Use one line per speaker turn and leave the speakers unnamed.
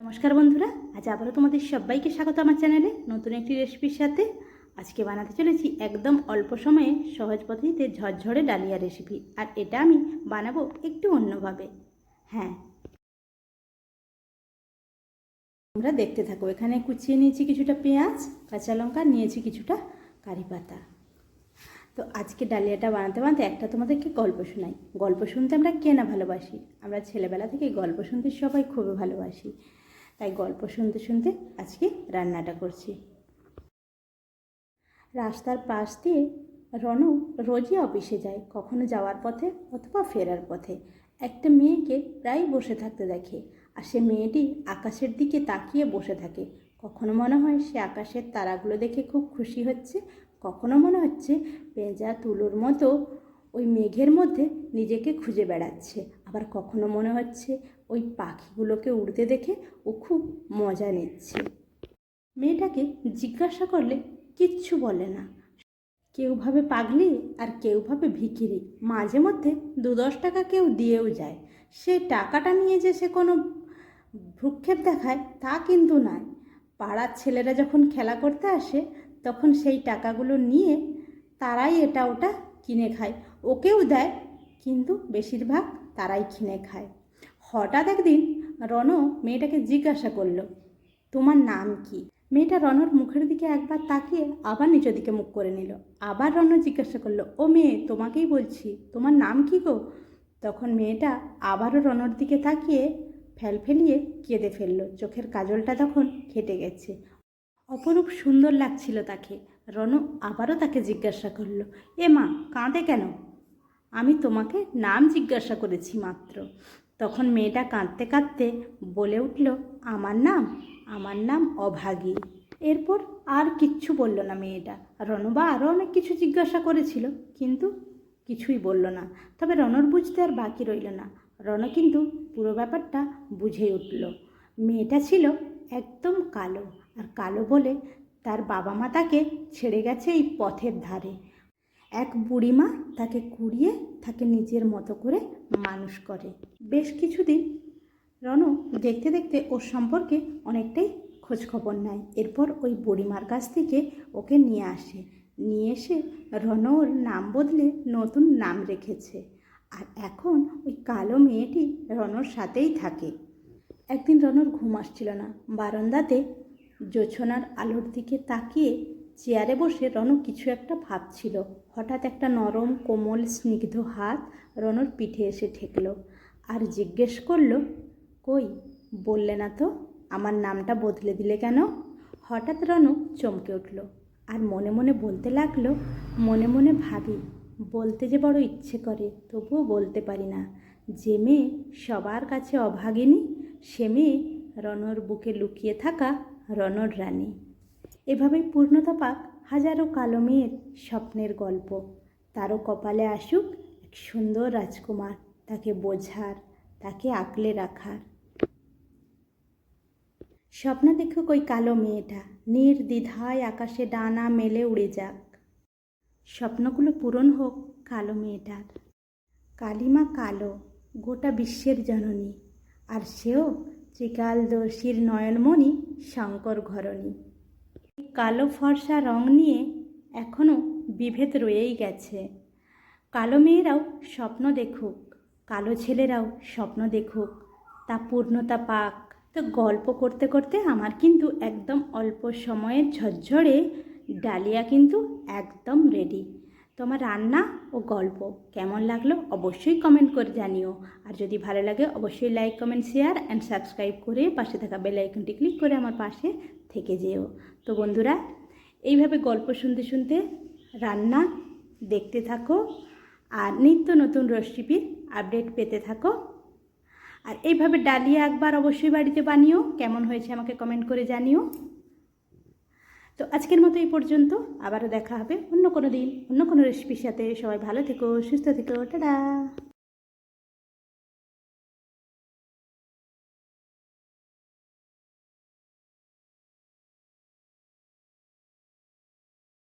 নমস্কার বন্ধুরা, আজ আবারও তোমাদের সবাইকে স্বাগত আমার চ্যানেলে নতুন একটি রেসিপির সাথে। আজকে বানাতে চলেছি একদম অল্প সময়ে সহজ পদ্ধতিতে ঝরঝরে ডালিয়া রেসিপি, আর এটা আমি বানাবো একটু অন্যভাবে। হ্যাঁ। আমরা দেখতে থাকো, এখানে কুচিয়ে নিয়েছি কিছুটা পেঁয়াজ, কাঁচা লঙ্কা, নিয়েছি কিছুটা কারি পাতা। তো আজকে ডালিয়াটা বানাতে বানাতে একটা তোমাদেরকে গল্প শোনাই। গল্প শুনতে আমরা কে না ভালোবাসি? আমরা ছেলেবেলা থেকে গল্প শুনতে সবাই খুবই ভালোবাসি। তাই গল্প শুনতে শুনতে আজকে রান্নাটা করছি। রাস্তার পাশ দিয়ে রনু রোজই অফিসে যায়, কখনো যাওয়ার পথে অথবা ফেরার পথে। একটা মেয়েকে প্রায় বসে থাকতে দেখে আর সে মেয়েটি আকাশের দিকে তাকিয়ে বসে থাকে। কখনো মনে হয় সে আকাশের তারাগুলো দেখে খুব খুশি হচ্ছে, কখনো মনে হচ্ছে পেঁজা তুলোর মতো ওই মেঘের মধ্যে নিজেকে খুঁজে বেড়াচ্ছে। আবার কখনো মনে হচ্ছে ওই পাখিগুলোকে উড়তে দেখে ও খুব মজা নিচ্ছে। মেয়েটাকে জিজ্ঞাসা করলে কিচ্ছু বলে না। কেউ ভাবে পাগলি আর কেউ ভাবে ভিখিরি। মাঝে মধ্যে দু দশ টাকা কেউ দিয়েও যায়। সে টাকাটা নিয়ে যে সে কোনো ভ্রুক্ষেপ দেখায় তা কিন্তু নয় পাড়ার ছেলেরা যখন খেলা করতে আসে, তখন সেই টাকাগুলো নিয়ে তারাই এটা ওটা কিনে খায়। ওকেও দেয়, কিন্তু বেশিরভাগ তারাই কিনে খায়। হঠাৎ একদিন রণ মেয়েটাকে জিজ্ঞাসা করল, তোমার নাম কি? মেয়েটা রনর মুখের দিকে একবার তাকিয়ে আবার নিচের দিকে মুখ করে নিল। আবার রণ জিজ্ঞাসা করল, ও মেয়ে, তোমাকেই বলছি, তোমার নাম কি গো? তখন মেয়েটা আবারও রনর দিকে তাকিয়ে ফেল ফেলিয়ে কেঁদে ফেলল। চোখের কাজলটা তখন কেটে গেছে। অপরূপ সুন্দর লাগছিল তাকে। রণ আবারও তাকে জিজ্ঞাসা করল, এ মা, কাঁদে কেন? আমি তোমাকে নাম জিজ্ঞাসা করেছি মাত্র। তখন মেয়েটা কাঁদতে কাঁদতে বলে উঠল, আমার নাম আমার নাম অভাগী। এরপর আর কিচ্ছু বলল না মেয়েটা। রণবা আরও অনেক কিছু জিজ্ঞাসা করেছিল, কিন্তু কিছুই বলল না। তবে রণর বুঝতে আর বাকি রইল না। রণ কিন্তু পুরো ব্যাপারটা বুঝে উঠল। মেয়েটা ছিল একদম কালো, আর কালো বলে তার বাবা মা তাকে ছেড়ে গেছে এই পথের ধারে। এক বুড়িমা তাকে কুড়িয়ে তাকে নিজের মতো করে মানুষ করে। বেশ কিছুদিন রণ দেখতে দেখতে ওর সম্পর্কে অনেকটাই খোঁজখবর নেয়। এরপর ওই বুড়িমার কাছ থেকে ওকে নিয়ে আসে। নিয়ে এসে রণ ওর নাম বদলে নতুন নাম রেখেছে। আর এখন ওই কালো মেয়েটি রণর সাথেই থাকে। একদিন রণর ঘুম আসছিল না। বারান্দাতে জোছনার আলোর দিকে তাকিয়ে চেয়ারে বসে রণ কিছু একটা ভাবছিল। হঠাৎ একটা নরম, কোমল, স্নিগ্ধ হাত রণর পিঠে এসে ঠেকলো আর জিজ্ঞেস করল, কই, বললে না তো? আমার নামটা বদলে দিলে কেন? হঠাৎ রণু চমকে উঠল আর মনে মনে বলতে লাগল, মনে মনে ভাবি, বলতে যে বড় ইচ্ছে করে, তবুও বলতে পারি না। যে মেয়ে সবার কাছে অভাগিনী, সে মেয়ে রনর বুকে লুকিয়ে থাকা রণর রানী। এভাবেই পূর্ণতা পাক হাজারো কালো মেয়ের স্বপ্নের গল্প। তারও কপালে আসুক এক সুন্দর রাজকুমার, তাকে বোঝার, তাকে আঁকলে রাখার। স্বপ্ন দেখুক ওই কালো মেয়েটা, নির্দ্বিধায় আকাশে ডানা মেলে উড়ে যাক। স্বপ্নগুলো পূরণ হোক কালো মেয়েটার। কালিমা কালো, গোটা বিশ্বের জননী, আর সেও ত্রিকালদর্শীর নয়নমণি, শঙ্কর ঘরণী। কালো ফর্সা রং নিয়ে এখনও বিভেদ রয়েই গেছে। কালো মেয়েরাও স্বপ্ন দেখুক, কালো ছেলেরাও স্বপ্ন দেখুক, তা পূর্ণতা পাক। তো গল্প করতে করতে আমার কিন্তু একদম অল্প সময়ের ঝরঝরে ডালিয়া কিন্তু একদম রেডি তোমার রান্না ও গল্প কেমন লাগল অবশ্যই কমেন্ট করে জানিও। আর যদি ভালো লাগে অবশ্যই like comment share and subscribe করে পাশে থাকা বেল আইকনটি ক্লিক করে আমার পাশে থেকে যেও। তো বন্ধুরা, এইভাবে গল্প শুনতে শুনতে রান্না দেখতে থাকো আর নিত্য নতুন রেসিপির আপডেট পেতে থাকো। আর এইভাবে ডালিয়া একবার অবশ্যই বাড়িতে বানিও। কেমন হয়েছে আমাকে কমেন্ট করে জানিও। তো আজকের মতো এই পর্যন্ত। আবারও দেখা হবে অন্য কোনো দিন, অন্য কোনো রেসিপির সাথে। সবাই ভালো থেকো, সুস্থ থেকো। টাটা!